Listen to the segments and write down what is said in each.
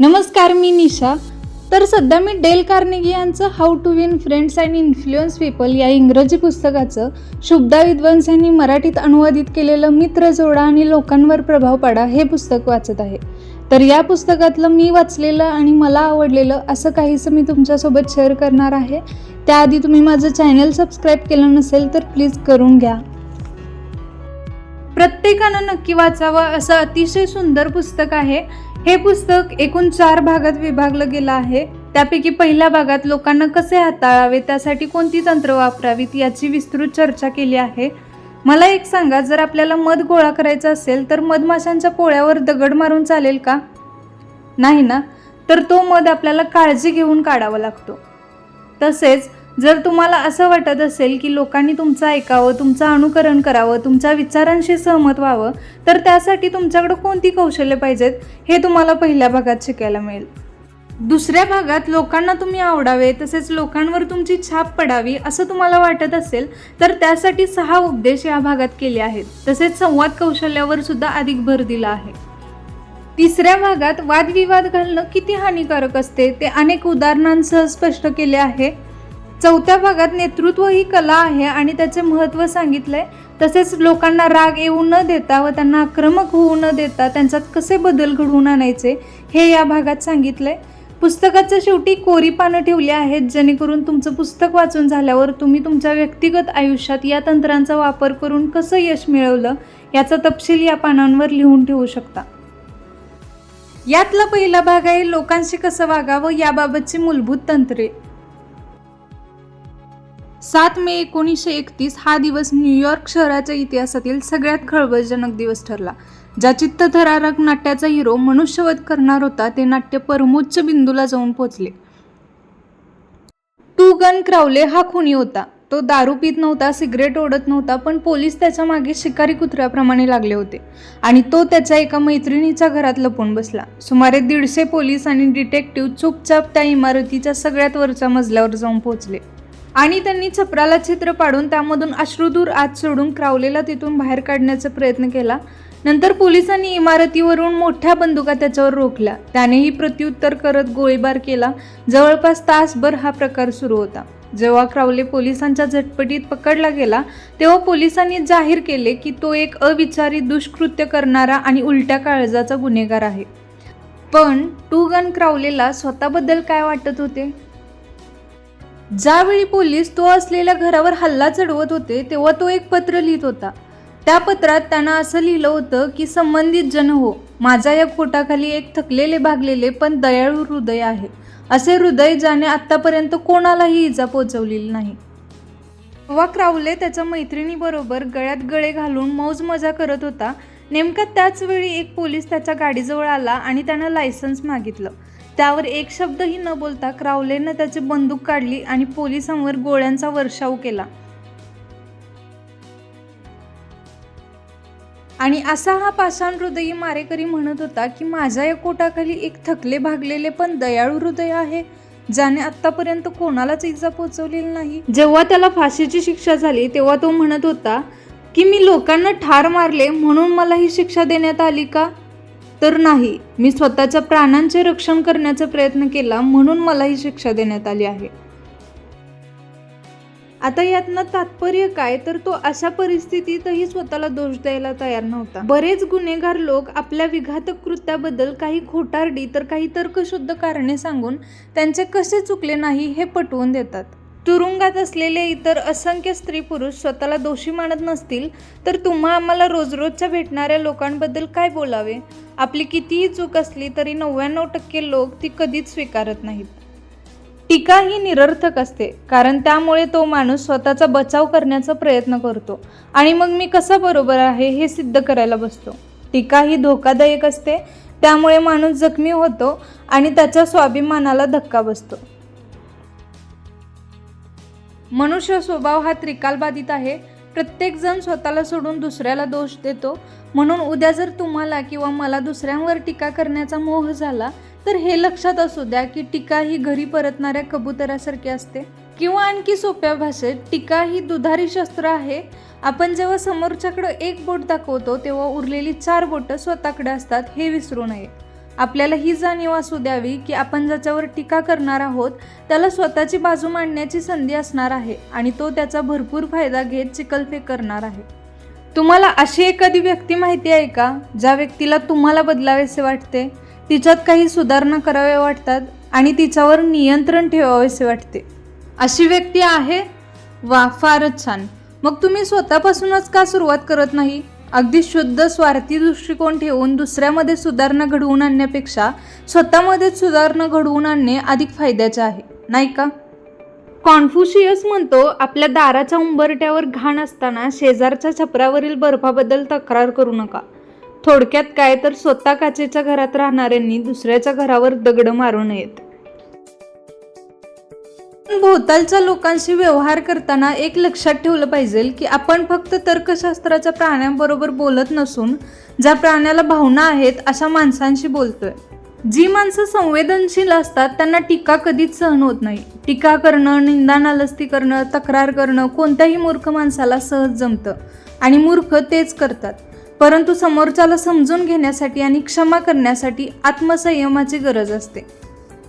नमस्कार मी निशा. तर सध्या मी डेल कार्नेगी यांचं how to win friends and influence people या इंग्रजी पुस्तकाचं शुभदा विद्वांस यांनी मराठीत अनुवादित केलेलं मित्र जोडा आणि लोकांवर प्रभाव पाडा हे पुस्तक वाचत आहे. तर या पुस्तकातलं मी वाचलेलं आणि मला आवडलेलं असं काहीसं मी तुमच्यासोबत शेअर करणार आहे. त्याआधी तुम्ही माझं चॅनल सबस्क्राईब केलं नसेल तर प्लीज करून घ्या. प्रत्येकानं नक्की वाचावं असं अतिशय सुंदर पुस्तक आहे. हे पुस्तक एकूण चार भागात विभागलं गेलं आहे. त्यापैकी पहिल्या भागात लोकांना कसे हाताळावे त्यासाठी कोणती तंत्र वापरावीत याची विस्तृत चर्चा केली आहे. मला एक सांगा जर आपल्याला मध गोळा करायचा असेल तर मधमाशांच्या पोळ्यावर दगड मारून चालेल का? नाही ना? तर तो मध आपल्याला काळजी घेऊन काढावा लागतो. तसेच जर तुम्हाला असं वाटत असेल की लोकांनी तुमचं ऐकावं तुमचं अनुकरण करावं तुमच्या विचारांशी सहमत व्हावं तर त्यासाठी तुमच्याकडे कोणती कौशल्य पाहिजेत हे तुम्हाला पहिल्या भागात शिकायला मिळेल. दुसऱ्या भागात लोकांना तुम्ही आवडावे तसेच लोकांवर तुमची छाप पडावी असं तुम्हाला वाटत असेल तर त्यासाठी सहा उपदेश या भागात केले आहेत. तसेच संवाद कौशल्यावर सुद्धा अधिक भर दिला आहे. तिसऱ्या भागात वादविवाद घालणं किती हानिकारक असते ते अनेक उदाहरणांसह स्पष्ट केले आहे. चौथ्या भागात नेतृत्व ही कला आहे आणि त्याचे महत्त्व सांगितलंय. तसेच लोकांना राग येऊ न देता व त्यांना आक्रमक होऊ न देता त्यांच्यात कसे बदल घडवून आणायचे हे या भागात सांगितलंय. पुस्तकाच्या शेवटी कोरी पानं ठेवली आहेत जेणेकरून तुमचं पुस्तक वाचून झाल्यावर तुम्ही तुमच्या व्यक्तिगत आयुष्यात या तंत्रांचा वापर करून कसं यश मिळवलं याचा तपशील या पानांवर लिहून ठेवू शकता. यातला पहिला भाग आहे लोकांशी कसं वागावं याबाबतची मूलभूत तंत्रे. सात मे एकोणीसशे एकतीस हा दिवस न्यूयॉर्क शहराच्या इतिहासातील सगळ्यात खळबळजनक दिवस ठरला. ज्या चित्तथरारक नाट्याचा हिरो मनुष्यवध करणार होता ते नाट्य परमोच्च बिंदूला जाऊन पोचले. टू गन क्रावले हा खुनी होता. तो दारू पित नव्हता सिगरेट ओढत नव्हता पण पोलीस त्याच्यामागे शिकारी कुत्र्याप्रमाणे लागले होते आणि तो त्याच्या एका मैत्रिणीच्या घरात लपून बसला. सुमारे दीडशे पोलीस आणि डिटेक्टिव्ह चुपचाप त्या इमारतीच्या सगळ्यात वरच्या मजल्यावर जाऊन पोहोचले आणि त्यांनी छपराला छिद्र पाडून त्यामधून अश्रुदूर आत सोडून क्रावलेला तिथून बाहेर काढण्याचा प्रयत्न केला. नंतर पोलिसांनी इमारतीवरून मोठ्या बंदुका त्याच्यावर रोखल्या. त्यानेही प्रत्युत्तर करत गोळीबार केला. जवळपास तासभर हा प्रकार सुरू होता. जेव्हा क्रावले पोलिसांच्या झटपटीत पकडला गेला तेव्हा पोलिसांनी जाहीर केले की तो एक अविचारी दुष्कृत्य करणारा आणि उलट्या काळजाचा गुन्हेगार आहे. पण टू गन क्रावलेला स्वतःबद्दल काय वाटत होते? ज्यावेळी पोलीस तो असलेल्या घरावर हल्ला चढवत होते तेव्हा तो एक पत्र लिहित होता. त्या पत्रात त्यानं असं लिहिलं होतं की संबंधित जन हो माझ्या या पोटाखाली एक थकलेले भागलेले पण दयाळू हृदय आहे. असे हृदय ज्याने आत्तापर्यंत कोणालाही इजा पोचवलेली नाही. तेव्हा क्रावले त्याच्या मैत्रिणीबरोबर गळ्यात गळे घालून मौज मजा करत होता. नेमका त्याच वेळी एक पोलीस त्याच्या गाडीजवळ आला आणि त्यानं लायसन्स मागितलं. त्यावर एक शब्दही न बोलता क्रावलेनं त्याची बंदूक काढली आणि पोलिसांवर गोळ्यांचा वर्षाव केला. आणि असा हा पाषाण हृदयी मारेकरी म्हणत होता की माझ्या या कोटाखाली एक थकले भागलेले पण दयाळू हृदय आहे ज्याने आत्तापर्यंत कोणालाच इजा पोचवलेली नाही. जेव्हा त्याला फाशीची शिक्षा झाली तेव्हा तो म्हणत होता की मी लोकांना ठार मारले म्हणून मला ही शिक्षा देण्यात आली का? तर नाही मी स्वतःच्या प्राणांचे रक्षण करण्याचा प्रयत्न केला म्हणून मला ही शिक्षा देण्यात आली आहे. आता यातनं तात्पर्य काय? तर तो अशा परिस्थितीतही स्वतःला दोष द्यायला तयार नव्हता. बरेच गुन्हेगार लोक आपल्या विघातक कृत्याबद्दल काही खोटारडी तर काही तर्कशुद्ध कारणे सांगून त्यांचे कसे चुकले नाही हे पटवून देतात. तुरुंगात असलेले इतर असंख्य स्त्री पुरुष स्वतःला दोषी मानत नसतील तर तुम्हा आम्हाला रोज रोजच्या भेटणाऱ्या लोकांबद्दल काय बोलावे? आपली कितीही चूक असली तरी नव्याण्णव टक्के लोक ती कधीच स्वीकारत नाहीत. टीका ही निरर्थक असते कारण त्यामुळे तो माणूस स्वतःचा बचाव करण्याचा प्रयत्न करतो आणि मग मी कसा बरोबर आहे हे सिद्ध करायला बसतो. टीका ही धोकादायक असते त्यामुळे माणूस जखमी होतो आणि त्याच्या स्वाभिमानाला धक्का बसतो. मनुष्य स्वभाव हा त्रिकालबाधित आहे. प्रत्येकजण स्वतःला सोडून दुसऱ्याला दोष देतो. म्हणून उद्या जर तुम्हाला किंवा मला दुसऱ्यांवर टीका करण्याचा मोह झाला तर हे लक्षात असू द्या की टीका ही घरी परतणाऱ्या कबुतरासारखी असते. किंवा आणखी सोप्या भाषेत टीका ही दुधारी शस्त्र आहे. आपण जेव्हा समोरच्याकडं एक बोट दाखवतो तेव्हा उरलेली चार बोटं स्वतःकडे असतात हे विसरू नये. आपल्याला ही जाणीव असू द्यावी की आपण ज्याच्यावर टीका करणार आहोत त्याला स्वतःची बाजू मांडण्याची संधी असणार आहे आणि तो त्याचा भरपूर फायदा घेत चिकलफेक करणार आहे. तुम्हाला अशी एखादी व्यक्ती माहिती आहे का ज्या व्यक्तीला तुम्हाला बदलावेसे वाटते? तिच्यात काही सुधारणा कराव्या वाटतात आणि तिच्यावर नियंत्रण ठेवावेसे वाटते. अशी व्यक्ती आहे? वा फारच छान. मग तुम्ही स्वतःपासूनच का सुरुवात करत नाही? अगदी शुद्ध स्वार्थी दृष्टिकोन ठेवून दुसऱ्यामध्ये सुधारणा घडवून आणण्यापेक्षा स्वतःमध्येच सुधारणा घडवून आणणे अधिक फायद्याचे आहे नाही का? कॉन्फ्युशियस म्हणतो आपल्या दाराच्या उंबरट्यावर घाण असताना शेजारच्या छपरावरील बर्फाबद्दल तक्रार करू नका. थोडक्यात काय तर स्वतः काचेच्या घरात राहणाऱ्यांनी दुसऱ्याच्या घरावर दगड मारू नयेत. भोवतालच्या लोकांशी व्यवहार करताना एक लक्षात ठेवलं पाहिजे की आपण फक्त तर्कशास्त्राच्या प्राण्यांबरोबर बोलत नसून ज्या प्राण्याला भावना आहेत अशा माणसांशी बोलतोय. जी माणसं संवेदनशील असतात त्यांना टीका कधीच सहन होत नाही. टीका करणं निंदा नालस्ती करणं तक्रार करणं कोणत्याही मूर्ख माणसाला सहज जमतं आणि मूर्ख तेच करतात. परंतु समोरच्याला समजून घेण्यासाठी आणि क्षमा करण्यासाठी आत्मसंयमाची गरज असते.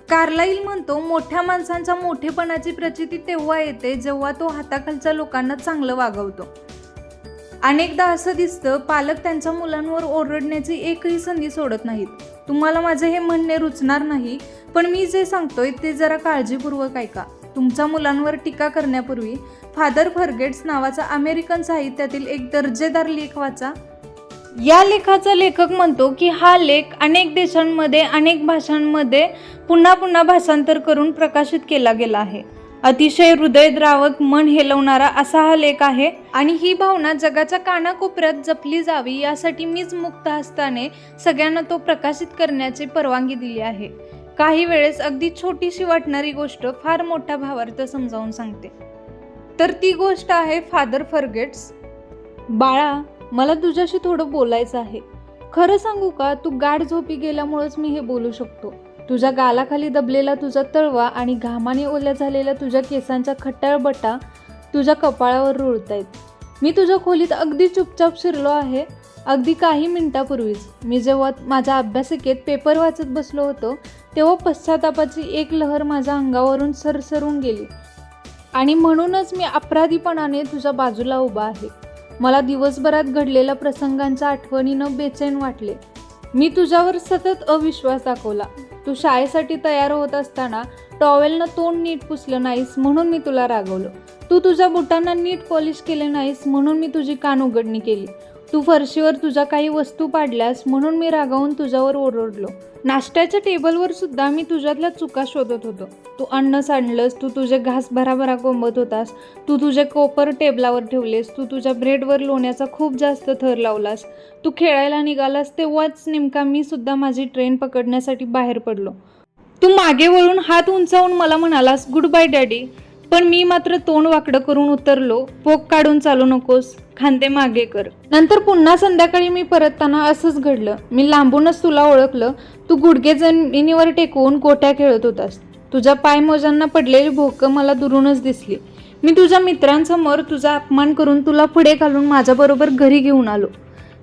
कार्लाईल म्हणतो मोठ्या माणसांच्या मोठेपणाची प्रचिती तेव्हा येते जेव्हा तो हाताखालच्या लोकांना चांगलं वागवतो. अनेकदा असं दिसतं पालक त्यांच्या मुलांवर ओरडण्याची एकही संधी सोडत नाहीत. तुम्हाला माझे हे म्हणणे रुचणार नाही पण मी जे सांगतोय ते जरा काळजीपूर्वक ऐका. तुमच्या मुलांवर टीका करण्यापूर्वी फादर फर्गेट्स नावाचा अमेरिकन साहित्यातील एक दर्जेदार लेख वाचा. या लेखाचा लेखक म्हणतो की हा लेख अनेक देशांमध्ये अनेक भाषांमध्ये पुन्हा पुन्हा भाषांतर करून प्रकाशित केला गेला आहे. अतिशय हृदयद्रावक मन हेलवणारा असा हा लेख आहे आणि ही भावना जगाच्या कानाकोपऱ्यात जपली जावी यासाठी मीच मुक्त हस्ताने सगळ्यांना तो प्रकाशित करण्याची परवानगी दिली आहे. काही वेळेस अगदी छोटीशी वाटणारी गोष्ट फार मोठा भावार्थ समजावून सांगते. तर ती गोष्ट आहे फादर फर्गेट्स. बाळा मला तुझ्याशी थोडं बोलायचं आहे. खरं सांगू का तू गाढ झोपी गेल्यामुळेच मी हे बोलू शकतो. तुझ्या गालाखाली दबलेला तुझा तळवा आणि घामाने ओल्या झालेल्या तुझ्या केसांच्या खट्टाळ बटा तुझ्या कपाळावर रुळतायत. मी तुझ्या खोलीत अगदी चुपचाप शिरलो आहे. अगदी काही मिनिटापूर्वीच मी जेव्हा माझ्या अभ्यासिकेत पेपर वाचत बसलो होतो तेव्हा पश्चातापाची एक लहर माझ्या अंगावरून सरसरून गेली. आणि म्हणूनच मी अपराधीपणाने तुझ्या बाजूला उभा आहे. मला दिवसभरात घडलेल्या प्रसंगांच्या आठवणीनं बेचैन वाटले. मी तुझ्यावर सतत अविश्वास दाखवला. तू शाळेसाठी तयार होत असताना टॉवेलनं तोंड नीट पुसलं नाहीस म्हणून मी तुला रागवलं. तू तुझ्या बुटांना नीट पॉलिश केले नाहीस म्हणून मी तुझी कान उघडणी केली. तू फरशीवर तुझ्या काही वस्तू पाडल्यास म्हणून मी रागावून तुझ्यावर ओरडलो. नाश्त्याच्या टेबलवर सुद्धा मी तुझ्यातल्या चुका शोधत होतो. तू अन्न सांडलंस तू तुझे घास भराभरा कोंबत होतास तू तुझे कोपर टेबलावर ठेवलेस तू तुझ्या ब्रेडवर लोण्याचा खूप जास्त थर लावलास तू खेळायला निघालास तेव्हाच नेमका मी सुद्धा माझी ट्रेन पकडण्यासाठी बाहेर पडलो. तू मागे वळून हात उंचावून मला म्हणालास गुड बाय डॅडी. पण मी मात्र तोंड वाकडं करून उतरलो. पोक काढून चालू नकोस. खांदे मागे कर. नंतर पुन्हा संध्याकाळी मी परतताना असंच घडलं. मी लांबूनच तुला ओळखलं. तू गुडघे जमिनीवर टेकवून गोट्या खेळत होतास. तुझ्या पायमोजांना पडलेली भोकं मला दुरूनच दिसली. मी तुझ्या मित्रांसमोर तुझा अपमान करून तुला पुढे घालून माझ्याबरोबर घरी घेऊन आलो.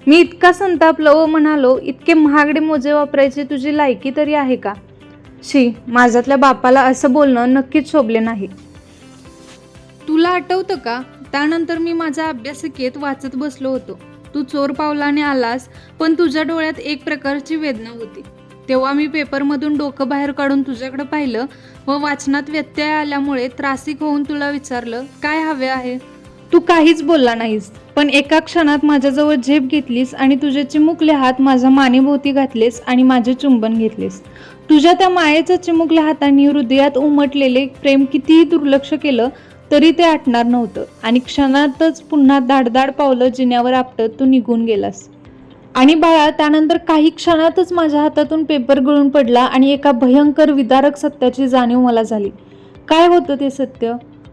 मी इतका संतापलो व म्हणालो इतके महागडे मोजे वापरायची तुझी लायकी तरी आहे का? शी माझ्यातल्या बापाला असं बोलणं नक्कीच शोभले नाही. तुला आठवतं का? त्यानंतर मी माझ्या अभ्यासिकेत वाचत बसलो होतो. तू चोर पावलाने आलास पण तुझ्या डोळ्यात एक प्रकारची वेदना होती. तेव्हा मी पेपरमधून डोकं बाहेर काढून तुझ्याकडे पाहिलं व वाचनात व्यत्यय आल्यामुळे त्रासिक होऊन तुला विचारलं काय हवे आहे? तू काहीच बोलला नाहीस पण एका क्षणात माझ्याजवळ झेप घेतलीस आणि तुझे चिमुकले हात माझ्या मानेभोवती घातलेस आणि माझे चुंबन घेतलेस. तुझ्या त्या मायेच्या चिमुकल्या हातांनी हृदयात उमटलेले प्रेम कितीही दुर्लक्ष केलं तरी ते आटणार नव्हतं. आणि क्षणातच पुन्हा धाडधाड पावलं जिन्यावर आपटत तू निघून गेलास. आणि बाळा त्यानंतर काही क्षणातच माझ्या हातातून पेपर गळून पडला आणि एका भयंकर विदारक सत्याची जाणीव मला झाली. काय होतं ते सत्य?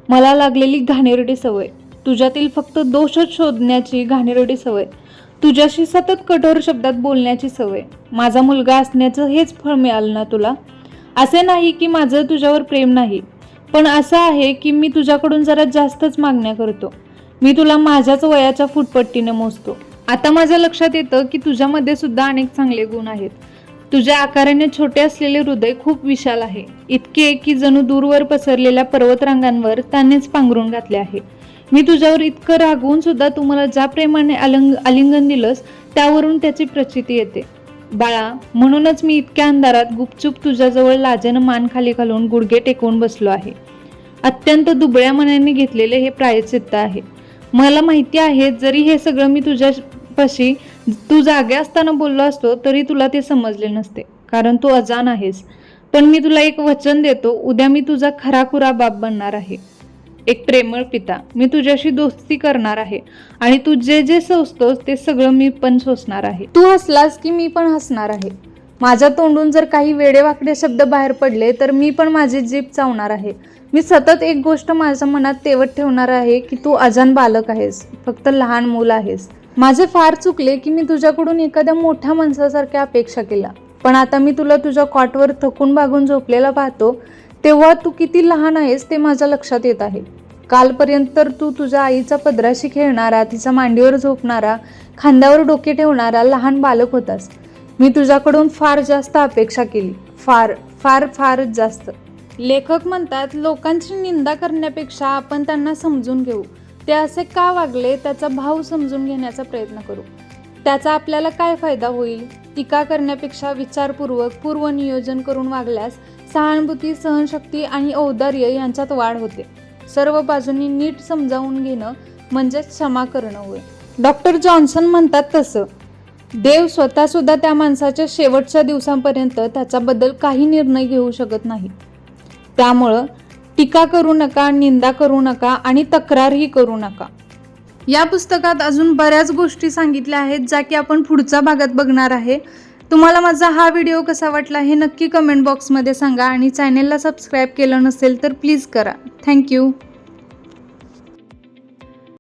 मला लागलेली घाणेरडी सवय. तुझ्यातील फक्त दोषच शोधण्याची घाणेरडी सवय. तुझ्याशी सतत कठोर शब्दात बोलण्याची सवय. माझा मुलगा असण्याचं हेच फळ मिळालं ना तुला? असे नाही की माझं तुझ्यावर प्रेम नाही. पण असं आहे की मी तुझ्याकडून जरा जास्तच मागण्या करतो. मी तुला माझ्याच वयाच्या फुटपट्टीने मोजतो. आता माझ्या लक्षात येतं की तुझ्यामध्ये सुद्धा अनेक चांगले गुण आहेत. तुझ्या आकाराने छोटे असलेले हृदय खूप विशाल आहे. इतके की जणू दूरवर पसरलेल्या पर्वतरांगांवर त्यानेच पांघरून घातले आहे. मी तुझ्यावर इतकं रागवून सुद्धा तुम्हाला ज्या प्रेमाने आलिंग आलिंगन दिलंस त्यावरून त्याची प्रचिती येते. बाळा म्हणूनच मी इतक्या अंधारात गुपचूप तुझ्याजवळ लाजेनं मान खाली घालून गुडघे टेकवून बसलो आहे. अत्यंत दुबळ्या मनाने घेतलेले हे प्रायचित्त आहे. मला माहिती आहे जरी हे सगळं मी तुझ्यापाशी तू जागे असताना बोललो असतो तरी तुला ते समजले नसते कारण तू अजान आहेस. पण मी तुला एक वचन देतो उद्या मी तुझा खराखुरा बाप बनणार आहे. एक प्रेमळ पिता. मी तुझ्याशी दोस्ती करणार आहे आणि तू जे जे सोचतोस ते सगळं मी पण सोसणार आहे. तू हसलास की मी पण हसणार आहे. माझ्या तोंडून जर काही वेडेवाकडे शब्द बाहेर पडले तर मी पण माझी जीभ चावणार आहे. मी सतत एक गोष्ट माझ्या मनात तेवत ठेवणार आहे की तू अजान बालक आहेस फक्त लहान मूल आहेस. माझे फार चुकले की मी तुझ्याकडून एखाद्या मोठ्या माणसासारख्या अपेक्षा केल्या. पण आता मी तुला तुझ्या कॉटवर थकून भागून झोपलेला पाहतो तेव्हा तू किती लहान आहेस ते माझ्या लक्षात येत आहे. कालपर्यंत तर तू तुझ्या आईचा पदराशी खेळणारा तिच्या मांडीवर झोपणारा खांद्यावर डोके ठेवणारा लहान बालक होतास. मी तुझ्याकडून फार जास्त अपेक्षा केली. फार फार फारच जास्त. लेखक म्हणतात लोकांची निंदा करण्यापेक्षा आपण त्यांना समजून घेऊ. ते असे का वागले त्याचा भाव समजून घेण्याचा प्रयत्न करू. त्याचा आपल्याला काय फायदा होईल? टीका करण्यापेक्षा विचारपूर्वक पूर्वनियोजन करून वागल्यास सहानुभूती सहनशक्ती आणि औदार्य यांच्यात वाढ होते. सर्व बाजूंनी नीट समजावून घेणं म्हणजेच क्षमा करणं होय. डॉक्टर जॉन्सन म्हणतात तसं देव स्वतः सुद्धा त्या माणसाच्या शेवटच्या दिवसांपर्यंत त्याच्याबद्दल काही निर्णय घेऊ शकत नाही. त्यामुळं टीका करू नका निंदा करू नका आणि तक्रारही करू नका. या पुस्तकात अजून बऱ्याच गोष्टी सांगितल्या आहेत ज्या की आपण पुढच्या भागात बघणार आहे. तुम्हाला माझा हा व्हिडिओ कसा वाटला हे नक्की कमेंट बॉक्समध्ये सांगा आणि चॅनेलला सबस्क्राईब केलं नसेल तर प्लीज करा. थँक्यू